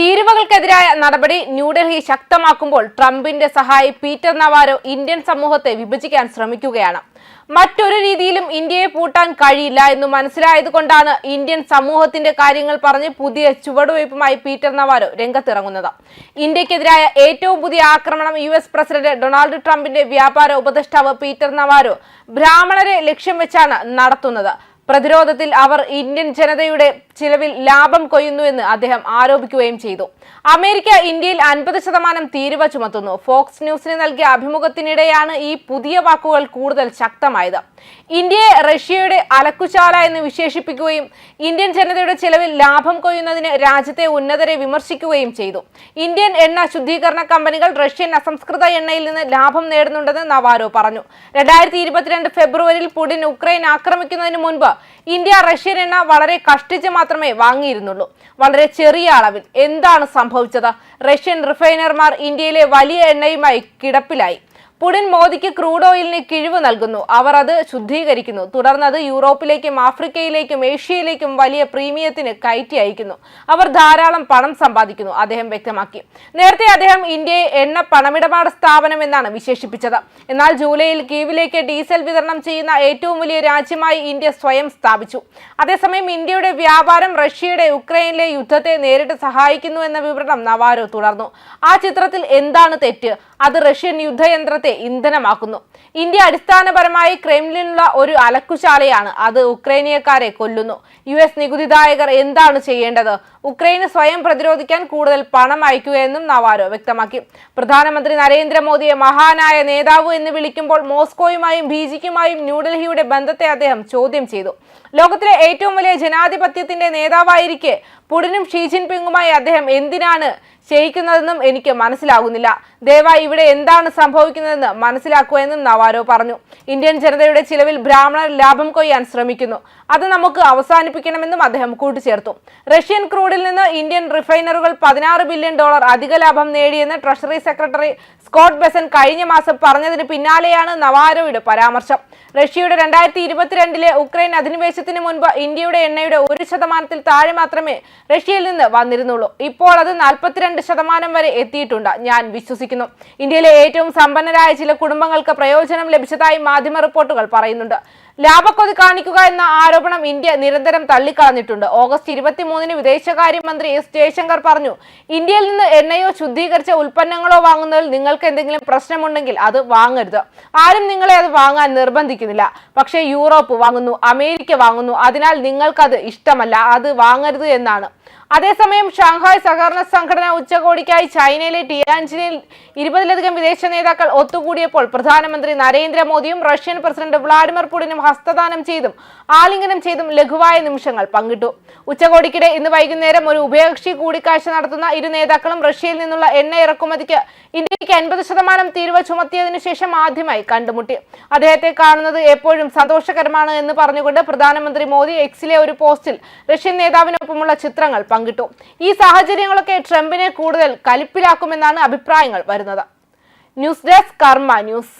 തീരുവകൾക്കെതിരായ നടപടി ന്യൂഡൽഹി ശക്തമാക്കുമ്പോൾ ട്രംപിന്റെ സഹായി പീറ്റർ നവാരോ ഇന്ത്യൻ സമൂഹത്തെ വിഭജിക്കാൻ ശ്രമിക്കുകയാണ്. മറ്റൊരു രീതിയിലും ഇന്ത്യയെ പൂട്ടാൻ കഴിയില്ല എന്ന് മനസ്സിലായതുകൊണ്ടാണ് ഇന്ത്യൻ സമൂഹത്തിന്റെ കാര്യങ്ങൾ പറഞ്ഞ് പുതിയ ചുവടുവയ്പുമായി പീറ്റർ നവാരോ രംഗത്തിറങ്ങുന്നത്. ഇന്ത്യക്കെതിരായ ഏറ്റവും പുതിയ ആക്രമണം യു എസ് പ്രസിഡന്റ് ഡൊണാൾഡ് ട്രംപിന്റെ വ്യാപാര ഉപദേഷ്ടാവ് പീറ്റർ നവാരോ ബ്രാഹ്മണരെ ലക്ഷ്യം വെച്ചാണ് നടത്തുന്നത്. പ്രതിരോധത്തിൽ അവർ ഇന്ത്യൻ ജനതയുടെ ചിലവിൽ ലാഭം കൊയ്യുന്നുവെന്ന് അദ്ദേഹം ആരോപിക്കുകയും ചെയ്തു. അമേരിക്ക ഇന്ത്യയിൽ അൻപത് ശതമാനം തീരുവ ചുമത്തുന്നു. ഫോക്സ് ന്യൂസിന് നൽകിയ അഭിമുഖത്തിനിടെയാണ് ഈ പുതിയ വാക്കുകൾ കൂടുതൽ ശക്തമായത്. ഇന്ത്യയെ റഷ്യയുടെ അലക്കുശാല എന്ന് വിശേഷിപ്പിക്കുകയും ഇന്ത്യൻ ജനതയുടെ ചിലവിൽ ലാഭം കൊയ്യുന്നതിന് രാജ്യത്തെ ഉന്നതരെ വിമർശിക്കുകയും ചെയ്തു. ഇന്ത്യൻ എണ്ണ ശുദ്ധീകരണ കമ്പനികൾ റഷ്യൻ അസംസ്കൃത എണ്ണയിൽ നിന്ന് ലാഭം നേടുന്നുണ്ടെന്ന് നവാരോ പറഞ്ഞു. രണ്ടായിരത്തി ഇരുപത്തിരണ്ട് ഫെബ്രുവരിയിൽ പുടിൻ ഉക്രൈൻ ആക്രമിക്കുന്നതിന് മുൻപ് ഇന്ത്യ റഷ്യൻ എണ്ണ വളരെ കഷ്ടിച്ച് മാത്രമേ വാങ്ങിയിരുന്നുള്ളൂ. വളരെ ചെറിയ അളവിൽ. എന്താണ് സംഭവിച്ചത്? റഷ്യൻ റിഫൈനർമാർ ഇന്ത്യയിലെ വലിയ എണ്ണയുമായി കിടപ്പിലായി. പുടിൻ മോദിക്ക് ക്രൂഡ് ഓയിലിന് കിഴിവ് നൽകുന്നു. അവർ അത് ശുദ്ധീകരിക്കുന്നു. തുടർന്ന് അത് യൂറോപ്പിലേക്കും ആഫ്രിക്കയിലേക്കും ഏഷ്യയിലേക്കും വലിയ പ്രീമിയത്തിന് കയറ്റി അയക്കുന്നു. അവർ ധാരാളം പണം സമ്പാദിക്കുന്നു അദ്ദേഹം വ്യക്തമാക്കി. നേരത്തെ അദ്ദേഹം ഇന്ത്യയെ എണ്ണ പണമിടപാട് സ്ഥാപനം എന്നാണ് വിശേഷിപ്പിച്ചത്. എന്നാൽ ജൂലൈയിൽ കീവിലേക്ക് ഡീസൽ വിതരണം ചെയ്യുന്ന ഏറ്റവും വലിയ രാജ്യമായി ഇന്ത്യ സ്വയം സ്ഥാപിച്ചു. അതേസമയം ഇന്ത്യയുടെ വ്യാപാരം റഷ്യയുടെ യുക്രൈനിലെ യുദ്ധത്തെ നേരിട്ട് സഹായിക്കുന്നു എന്ന വിവരണം നവാരോ തുടർന്നു. ആ ചിത്രത്തിൽ എന്താണ് തെറ്റ്? അത് റഷ്യൻ യുദ്ധയന്ത്രത്തെ ഇന്ധനമാക്കുന്നു. ഇന്ത്യ അടിസ്ഥാനപരമായി ക്രെംലിനുള്ള ഒരു അലക്കുശാലയാണ്. അത് ഉക്രൈനിയക്കാരെ കൊല്ലുന്നു. യു എസ് നികുതിദായകർ എന്താണ് ചെയ്യേണ്ടത്? ഉക്രൈന് സ്വയം പ്രതിരോധിക്കാൻ കൂടുതൽ പണം അയക്കുകയെന്നും നവാരോ വ്യക്തമാക്കി. പ്രധാനമന്ത്രി നരേന്ദ്രമോദിയെ മഹാനായ നേതാവ് എന്ന് വിളിക്കുമ്പോൾ മോസ്കോയുമായും ബീജിക്കുമായും ന്യൂഡൽഹിയുടെ ബന്ധത്തെ അദ്ദേഹം ചോദ്യം ചെയ്തു. ലോകത്തിലെ ഏറ്റവും വലിയ ജനാധിപത്യത്തിന്റെ നേതാവായിരിക്കെ പുടിനും ഷീ ജിൻപിങ്ങുമായി അദ്ദേഹം എന്തിനാണ് ചെയ്യിക്കുന്നതെന്നും എനിക്ക് മനസ്സിലാകുന്നില്ല. ദയവായി ഇവിടെ എന്താണ് സംഭവിക്കുന്നതെന്ന് മനസ്സിലാക്കുമെന്നും നവാരോ പറഞ്ഞു. ഇന്ത്യൻ ജനതയുടെ ചിലവിൽ ബ്രാഹ്മണർ ലാഭം കൊയ്യാൻ ശ്രമിക്കുന്നു. അത് നമുക്ക് അവസാനിപ്പിക്കണമെന്നും അദ്ദേഹം കൂട്ടിച്ചേർത്തു. റഷ്യൻ ക്രൂഡിൽ നിന്ന് ഇന്ത്യൻ റിഫൈനറുകൾ പതിനാറ് ബില്യൺ ഡോളർ അധിക ലാഭം നേടിയെന്ന് ട്രഷറി സെക്രട്ടറി സ്കോട്ട് ബെസൻ കഴിഞ്ഞ മാസം പറഞ്ഞതിന് പിന്നാലെയാണ് നവാരോയുടെ പരാമർശം. റഷ്യയുടെ രണ്ടായിരത്തി ഇരുപത്തിരണ്ടിലെ ഉക്രൈൻ അധിനിവേശത്തിന് മുൻപ് ഇന്ത്യയുടെ എണ്ണയുടെ ഒരു ശതമാനത്തിൽ താഴെ മാത്രമേ റഷ്യയിൽ നിന്ന് വന്നിരുന്നുള്ളൂ. ഇപ്പോൾ അത് നാൽപ്പത്തിരണ്ട് ശതമാനം വരെ എത്തിയിട്ടുണ്ട്. ഞാൻ വിശ്വസിക്കുന്നു. ഇന്ത്യയിലെ ഏറ്റവും സമ്പന്നരായ ചില കുടുംബങ്ങൾക്ക് പ്രയോജനം ലഭിച്ചതായി മാധ്യമ റിപ്പോർട്ടുകൾ പറയുന്നുണ്ട്. ലാഭക്കൊതി കാണിക്കുക എന്ന ആരോപണം ഇന്ത്യ നിരന്തരം തള്ളിക്കളഞ്ഞിട്ടുണ്ട്. ഓഗസ്റ്റ് ഇരുപത്തിമൂന്നിന് വിദേശകാര്യമന്ത്രി എസ് ജയശങ്കർ പറഞ്ഞു ഇന്ത്യയിൽ നിന്ന് എണ്ണയോ ശുദ്ധീകരിച്ച ഉൽപ്പന്നങ്ങളോ വാങ്ങുന്നതിൽ നിങ്ങൾക്ക് എന്തെങ്കിലും പ്രശ്നമുണ്ടെങ്കിൽ അത് വാങ്ങരുത്. ആരും നിങ്ങളെ അത് വാങ്ങാൻ നിർബന്ധിക്കുന്നില്ല. പക്ഷേ യൂറോപ്പ് വാങ്ങുന്നു അമേരിക്ക വാങ്ങുന്നു. അതിനാൽ നിങ്ങൾക്കത് ഇഷ്ടമല്ല. അത് വാങ്ങരുത് എന്നാണ്. അതേസമയം ഷാങ്ഹായ് സഹകരണ സംഘടന ഉച്ചകോടിക്കായി ചൈനയിലെ ടിയാൻജിനിൽ ഇരുപതിലധികം വിദേശ നേതാക്കൾ ഒത്തുകൂടിയപ്പോൾ പ്രധാനമന്ത്രി നരേന്ദ്രമോദിയും റഷ്യൻ പ്രസിഡന്റ് വ്ളാഡിമിർ പുടിനും ഹസ്തദാനം ചെയ്തും ആലിംഗനം ചെയ്തും ലഘുവായ നിമിഷങ്ങൾ പങ്കിട്ടു. ഉച്ചകോടിക്കിടെ ഇന്ന് വൈകുന്നേരം ഒരു ഉഭയകക്ഷി കൂടിക്കാഴ്ച നടത്തുന്ന ഇരു നേതാക്കളും റഷ്യയിൽ നിന്നുള്ള എണ്ണ ഇറക്കുമതിക്ക് ഇന്ത്യയ്ക്ക് എൺപത് ശതമാനം തീരുവ ചുമത്തിയതിനു ശേഷം ആദ്യമായി കണ്ടുമുട്ടി. അദ്ദേഹത്തെ കാണുന്നത് എപ്പോഴും സന്തോഷകരമാണ് എന്ന് പറഞ്ഞുകൊണ്ട് പ്രധാനമന്ത്രി മോദി എക്സിലെ ഒരു പോസ്റ്റിൽ റഷ്യൻ നേതാവിനൊപ്പമുള്ള ചിത്രങ്ങൾ പങ്കിട്ടു. ഈ സാഹചര്യങ്ങളൊക്കെ ട്രംപിനെ കൂടുതൽ കലിപ്പിലാക്കുമെന്നാണ് അഭിപ്രായങ്ങൾ വരുന്നത്. News desk Karma news.